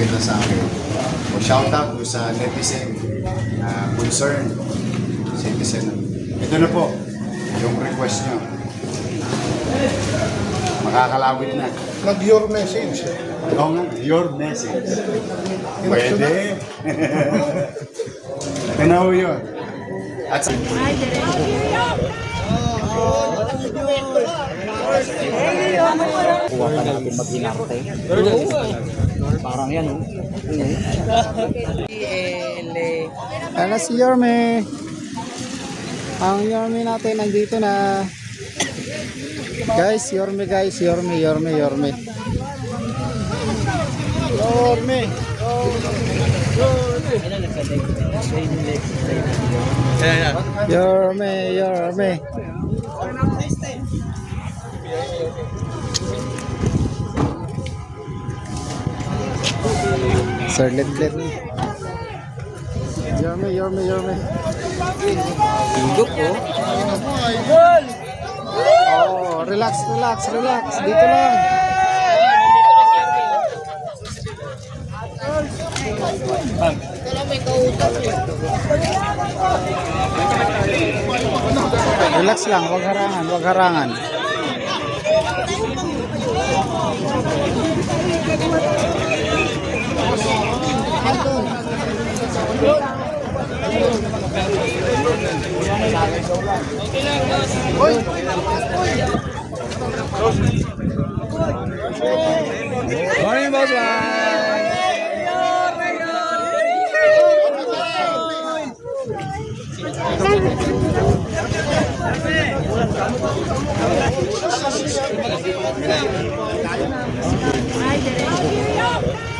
nabanggit na sa akin. O shout out po sa netizen na concern citizen. Ito na po, yung request nyo. Makakalawit na. Mag your message. Oo nga, your message. Pwede. Ito na po yun. At sa... Kuha pa natin mag-inarte. Parang yan, oh. Ano si Yorme? Ang Yorme natin nandito na. Guys, Yorme guys, Yorme, Yorme, Yorme. Yorme. Yorme, Yorme. Sir Letlet. Yorme, Yorme, Yorme. Higop, oh. Oh, relax, relax, relax. Dito lang. Relax lang, wag harangan, wag harangan. Morning, boss. Oh,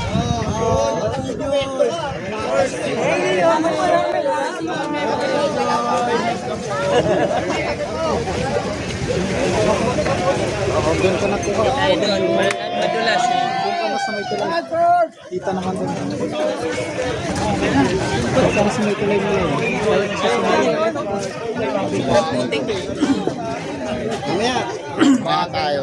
doon ka nakuha. Ay, doon. Madulas. Doon ka na sa may tulay. Kita naman doon. Doon ka na sa may tulay mo yun. Mamaya.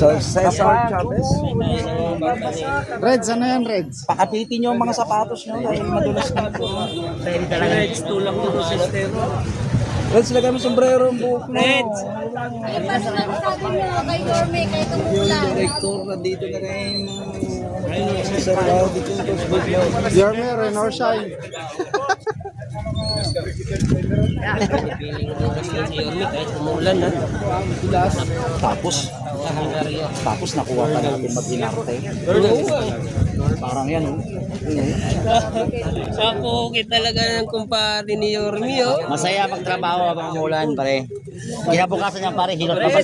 So, Cesar Chavez. Reds, ano yan, Reds? Pakapitin nyo ang mga sapatos nyo dahil madulas na ito. Reds, tulak mo sa system. Reds, lagay mo sombrero ang buhok mo. Reds! Ay, pa sa sabi mo kay Dorme, kay Yung Tumulan. director nandito na rin. Cesar Chavez dito sa Facebook. Yorme, rain or shine. Piling mo kasi si Yormi kahit umulan na. Tapos. Tapos nakuha pa natin mag-inarte. Parang yan, oh. Sa pogi talaga ng kumpare ni Yormi, oh. Masaya magtrabaho habang umulan, pare. Kinabukasan niya, pare, hilot pa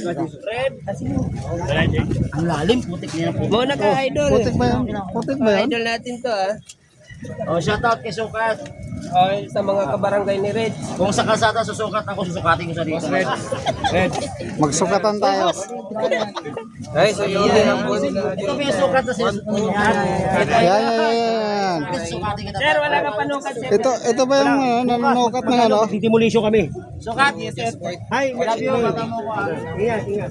Ang lalim, putik niya po. Muna ka, idol. Putik ba yan? Putik ba yan? Idol natin to, ah. Oh, shout out kay Sukat. Oh, sa mga kabarangay ni Reds. Kung sa kalsada susukat ako, susukatin ko sa dito. Magsukatan tayo. Ay, so yun ang po Ito yung sukat na sinusukat? Yan, yan. Sir, wala ka panukat. Ito, ito ba yung uh, nanunukat ng ano? Demolition kami. Sukat. Yes, yes. Hi, I love you. Ingat, ingat.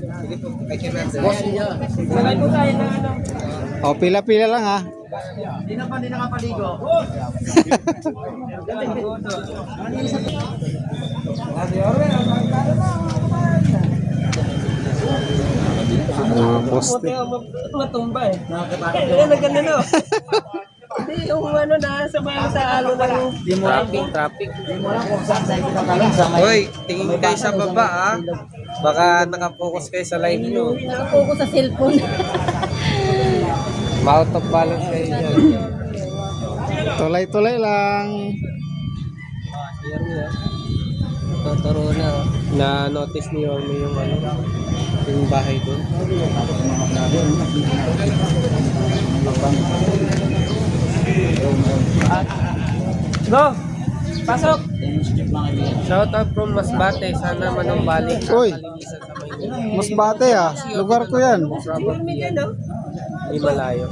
Sabay po tayo ng ano. O, Oh, pila-pila lang ha. Hindi na pa, hindi nakapaligo. Mga poste. Matumba eh. Kaya na ganun oh. Hindi, yung ano na sa mga sa ano ng traffic, traffic. Hindi mo lang kung saan tayo pinakalang sa may... Hoy, tingin kayo sa baba ah. Baka nakapokus kayo sa live nyo. Nakapo ko sa cellphone. Out of balance kayo dyan. Tulay-tulay lang. Yorme ah. Totoro na. oh. Na-notice ni Yorme yung ano, yung bahay doon. Go! Pasok! Shout out from Masbate. Sana manumbalik ang Uy. kalinisan sa Maynila. Mas bate ah. Lugar ko yan. Hindi malayo.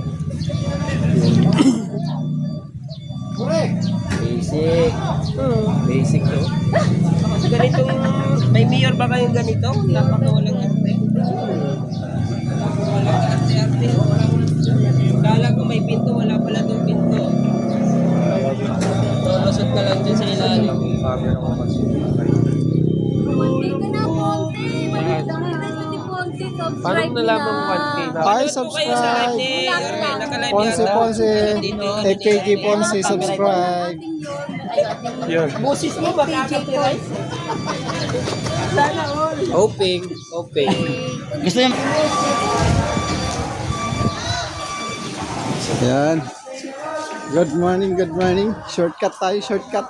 Basic. Basic to. Ganitong, may mayor ba kayong ganito? Napakawalang arte. Walang arte-arte. Kala ko may pinto, wala pala tong pinto. Lulusot na lang dyan sa ilalim. Ponte ka na, Ponte. Maliit lang Paano nalaman mo na. 1K na? Ay, subscribe. Ponce. Ponce. FKG Ponce, subscribe. Yun. Boses mo ba? Sana all. Hoping. Hoping. Yan. Good morning, good morning. Shortcut tayo, shortcut.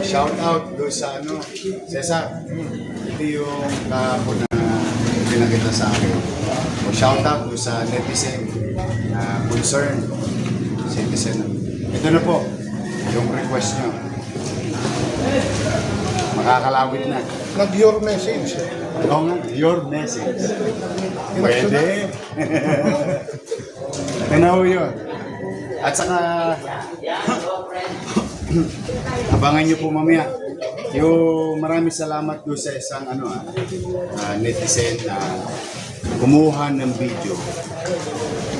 Shout out doon sa ano, Cesar. Ito yung kahapon na pinakita sa akin. O shout out doon sa netizen na concern citizen. Ito na po, yung request nyo. Makakalawit na. Nag-your message. Oo nga, your message. Pwede. Ano yun? At saka, abangan nyo po mamaya. Yung maraming salamat doon sa isang ano, ah, ah, netizen na kumuha ng video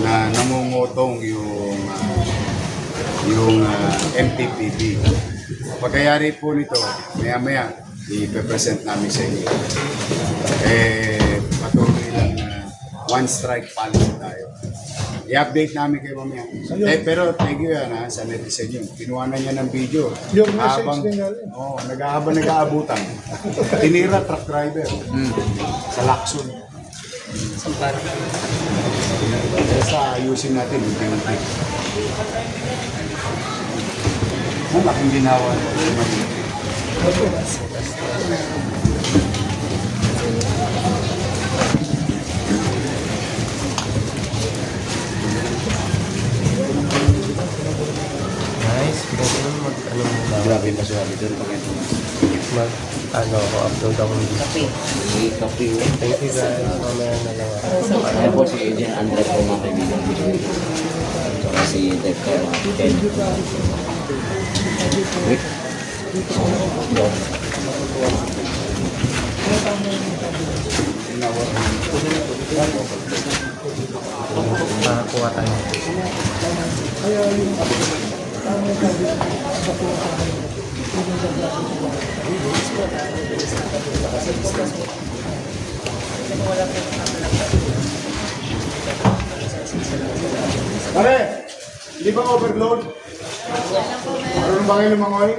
na namungutong yung ah, yung ah, MPPB. Pagkayari po nito, maya-maya, i-present namin sa inyo. Eh, patuloy lang na one strike policy tayo. I-update namin kayo mamaya. Eh, pero thank you yan ha, sa netizen yun. Kinuha na niya ng video. Your message Habang- din yan. Oo, oh, nag-aabang nag-aabutan. Tinira truck driver. Sa Lakson. Sa ayusin natin yung penalty. Ang laking ginawa. Nice. Grabe pa suwabi doon pag ito. Mag, ano, ako, upload ako ng Kape. Kape. Thank you guys. Mamaya na lang ako. Kaya po si Agent Andre po mga kaibigan. Tsaka si Ted po mga Ted. Wait. Makakuha tayo. Pare, di ba overload? Marunong ba kayo lumangoy?